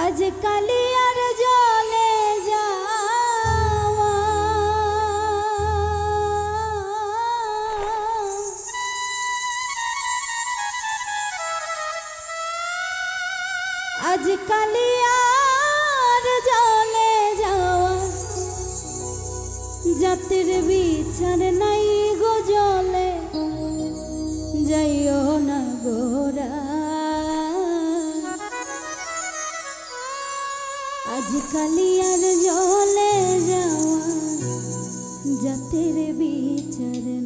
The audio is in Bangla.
আজ কালিয়ার জলে যাওয়া। আজ কালিয়ার জলে যাওয়া। জাতির বিচার নাই গো জলে, যাইও না গোরা আজকালি আর জলে যাওয়া জাতের বিচার